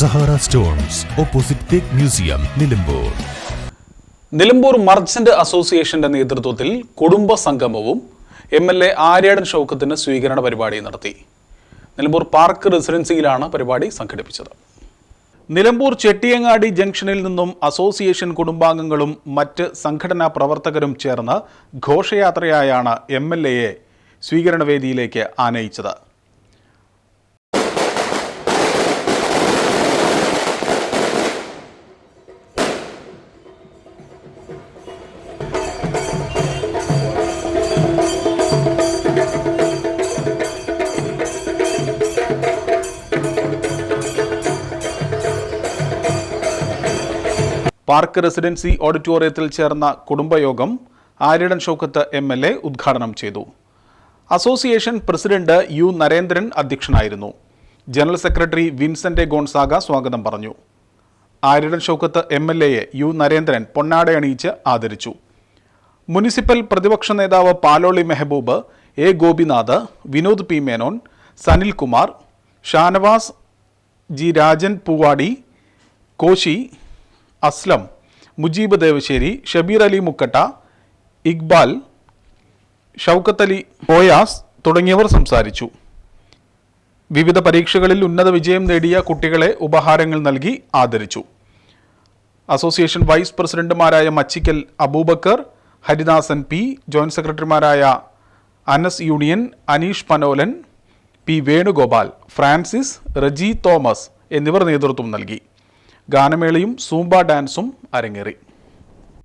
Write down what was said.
Sahara stones opposite തേക്ക് museum Nilambur. Nilambur merchant അസോസിയേഷന്റെ നേതൃത്വത്തിൽ കുടുംബ സംഗമവും എം എൽ എ ആര്യാടൻ ഷൗക്കത്തിന് സ്വീകരണ പരിപാടി നടത്തി. നിലമ്പൂർ പാർക്ക് റെസിഡൻസിയിലാണ് പരിപാടി സംഘടിപ്പിച്ചത്. നിലമ്പൂർ ചെട്ടിയങ്ങാടി ജംഗ്ഷനിൽ നിന്നും അസോസിയേഷൻ കുടുംബാംഗങ്ങളും മറ്റ് സംഘടനാ പ്രവർത്തകരും ചേർന്ന് ഘോഷയാത്രയായാണ് എം എൽ എയെ സ്വീകരണവേദിയിലേക്ക് ആനയിച്ചത്. പാർക്ക് റെസിഡൻസി ഓഡിറ്റോറിയത്തിൽ ചേർന്ന കുടുംബയോഗം Aryadan Shoukath M L A ഉദ്ഘാടനം ചെയ്തു. അസോസിയേഷൻ പ്രസിഡന്റ് യു നരേന്ദ്രൻ അധ്യക്ഷനായിരുന്നു. ജനറൽ സെക്രട്ടറി വിൻസെന്റ് ഗോൺസാഗ സ്വാഗതം പറഞ്ഞു. ആര്യടൻ ഷൗക്കത്ത് എം എൽ എയെ യു നരേന്ദ്രൻ പൊന്നാടയണിയിച്ച് ആദരിച്ചു. മുനിസിപ്പൽ പ്രതിപക്ഷ നേതാവ് Paloli Mehboob A Gopinath Vinod P Menon Sanilkumar Shanavas G Rajan Poovadi Koshy Aslam Mujeeb Devassery Shabeer Ali Mukkatta Iqbal Shoukath Ali Oyas തുടങ്ങിയവർ സംസാരിച്ചു. വിവിധ പരീക്ഷകളിൽ ഉന്നത വിജയം നേടിയ കുട്ടികളെ ഉപഹാരങ്ങൾ നൽകി ആദരിച്ചു. അസോസിയേഷൻ വൈസ് പ്രസിഡന്റുമാരായ മച്ചിക്കൽ അബൂബക്കർ ഹരിദാസൻ പി ജോയിന്റ് സെക്രട്ടറിമാരായ Anas union Aneesh Panolan P Venugopal Francis Reji Thomas എന്നിവർ നേതൃത്വം നൽകി. ഗാനമേളയും സൂംബ ഡാൻസും അരങ്ങേറി.